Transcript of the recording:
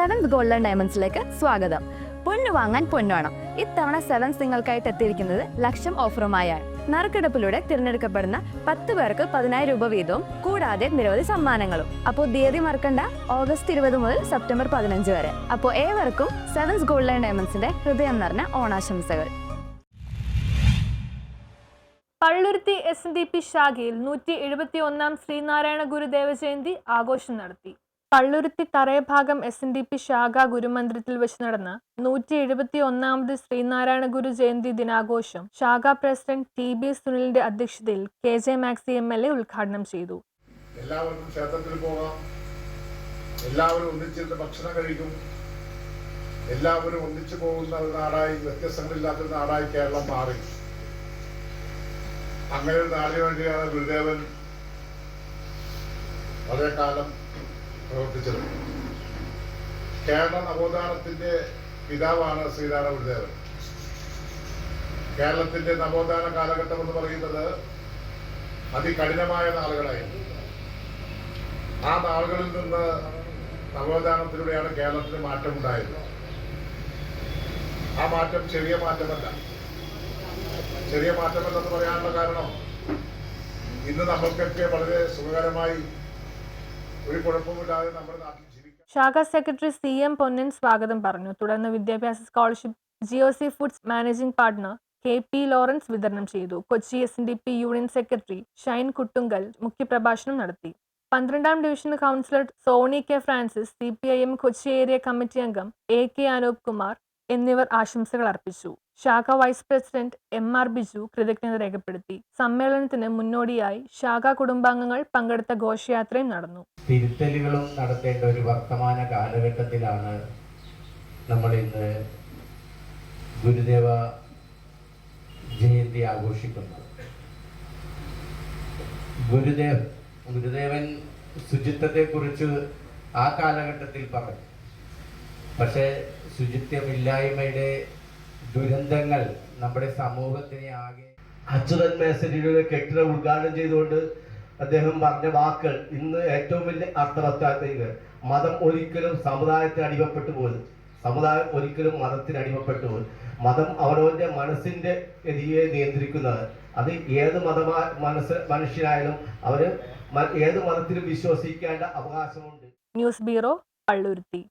Seventh golden ഡയമണ്ട്സിലേക്ക് സ്വാഗതം. പൊന്നു വാങ്ങാൻ പൊന്നോണം ഇത്തവണ സെവൻസ് നിങ്ങൾക്കായിട്ട് എത്തിയിരിക്കുന്നത് ലക്ഷം ഓഫറുമായാണ് നറുക്കെടുപ്പിലൂടെ തിരഞ്ഞെടുക്കപ്പെടുന്ന പത്ത് പേർക്ക് പതിനായിരം രൂപ വീതവും കൂടാതെ നിരവധി സമ്മാനങ്ങളും. അപ്പോൾ തീയതി മറക്കണ്ട ഓഗസ്റ്റ് ഇരുപത് മുതൽ സെപ്റ്റംബർ പതിനഞ്ച് വരെ. അപ്പോൾ ഏവർക്കും സെവൻസ് ഗോൾഡൻ ഡയമണ്ട്സിന്റെ ഹൃദയം നിറഞ്ഞ ഓണാശംസകൾ. Palluruthy S N D P ശാഖയിൽ നൂറ്റി എഴുപത്തി ഒന്നാം ശ്രീനാരായണ ഗുരുദേവ ജയന്തി ആഘോഷം നടത്തി. Palluruthy Tharayabhagam S N D P ശാഖ ഗുരുമന്ദിരത്തിൽ വെച്ച് നടന്ന നൂറ്റി എഴുപത്തി ഒന്നാമത് ശ്രീനാരായണ ഗുരു ജയന്തി ദിനാഘോഷം ശാഖാ പ്രസിഡന്റ് ടി ബി സുനിലിന്റെ അധ്യക്ഷതയിൽ K J Maxi M L A ഉദ്ഘാടനം ചെയ്തു. എല്ലാവർക്കും ക്ഷേത്രത്തിൽ പോകാം. എല്ലാവരും ഒന്നിച്ചിരുന്ന് ഭക്ഷണം കഴിക്കും. എല്ലാവരും ഒന്നിച്ചു പോകുന്ന ഒരു നാടായി വ്യത്യസ്തങ്ങളില്ലാത്ത നാടായി കേരളം മാറി. അങ്ങനെ ഒരു നാടിന് വേണ്ടിയാണ് ഗുരുദേവൻ വളരെ കാലം പ്രവർത്തിച്ചത്. കേരള നവോത്ഥാനത്തിന്റെ പിതാവാണ് ശ്രീനാരായണ ഗുരുദേവൻ. കേരളത്തിന്റെ നവോത്ഥാന കാലഘട്ടം എന്ന് പറയുന്നത് അതികഠിനമായ നാളുകളായിരുന്നു. ആ നാളുകളിൽ നിന്ന് നവോത്ഥാനത്തിലൂടെയാണ് കേരളത്തിന് മാറ്റമുണ്ടായത്. ആ മാറ്റം ചെറിയ മാറ്റമല്ല. ചെറിയ മാറ്റമല്ലെന്ന് പറയാനുള്ള കാരണം ഇന്ന് നമ്മൾക്കൊക്കെ വളരെ സുഖകരമായി ഒരു നാട്ടിൽ ജീവിക്കാം ശാഖാ സെക്രട്ടറി സി എം പൊന്നൻ സ്വാഗതം പറഞ്ഞു. തുടർന്ന് വിദ്യാഭ്യാസ scholarship GO C Foods managing partner K P Lawrence വിതരണം ചെയ്തു. Kochi S N D P union secretary Shine Kuttungal മുഖ്യപ്രഭാഷണം നടത്തി. പന്ത്രണ്ടാം division councillor Sony K Francis C P I M Kochi area committee അംഗം എ കെ അനൂപ് കുമാർ എന്നിവർ ആശംസകൾ അർപ്പിച്ചു. ശാഖ vice president M R Biju കൃതജ്ഞത രേഖപ്പെടുത്തി. സമ്മേളനത്തിന് മുന്നോടിയായി ശാഖ കുടുംബാംഗങ്ങൾ പങ്കെടുത്ത ഘോഷയാത്രയും നടന്നു. തിരുത്തലുകളും നടത്തേണ്ട ഒരു വർത്തമാന കാലഘട്ടത്തിലാണ് നമ്മൾ ഇന്ന് ഗുരുദേവ ജയന്തി ആഘോഷിക്കുന്നത്. ഗുരുദേവ് ഗുരുദേവൻ ശുചിത്വത്തെക്കുറിച്ച് ആ കാലഘട്ടത്തിൽ പറഞ്ഞു. പക്ഷേ ശുചിത്വമില്ലായ്മയുടെ ദുരന്തങ്ങൾ നമ്മുടെ സമൂഹത്തിനെ ആകെ അച്യുതൻ മേസരിയുടെ കെട്ടിടം ഉദ്ഘാടനം ചെയ്തുകൊണ്ട് അദ്ദേഹം പറഞ്ഞ വാക്കുകൾ ഇന്ന് ഏറ്റവും വലിയ അർത്ഥവത്താക്കുന്നത് മതം ഒരിക്കലും സമുദായത്തിന് അടിമപ്പെട്ടു പോലും. സമുദായം ഒരിക്കലും മതത്തിന് അടിമപ്പെട്ടു പോലും. മതം അവരവന്റെ മനസ്സിന്റെ ഗതിയെ നിയന്ത്രിക്കുന്നത്. അത് ഏത് മതമാ മനസ്സ് മനുഷ്യനായാലും അവർ ഏത് മതത്തിലും വിശ്വസിക്കേണ്ട അവകാശമുണ്ട്. News bureau Palluruthy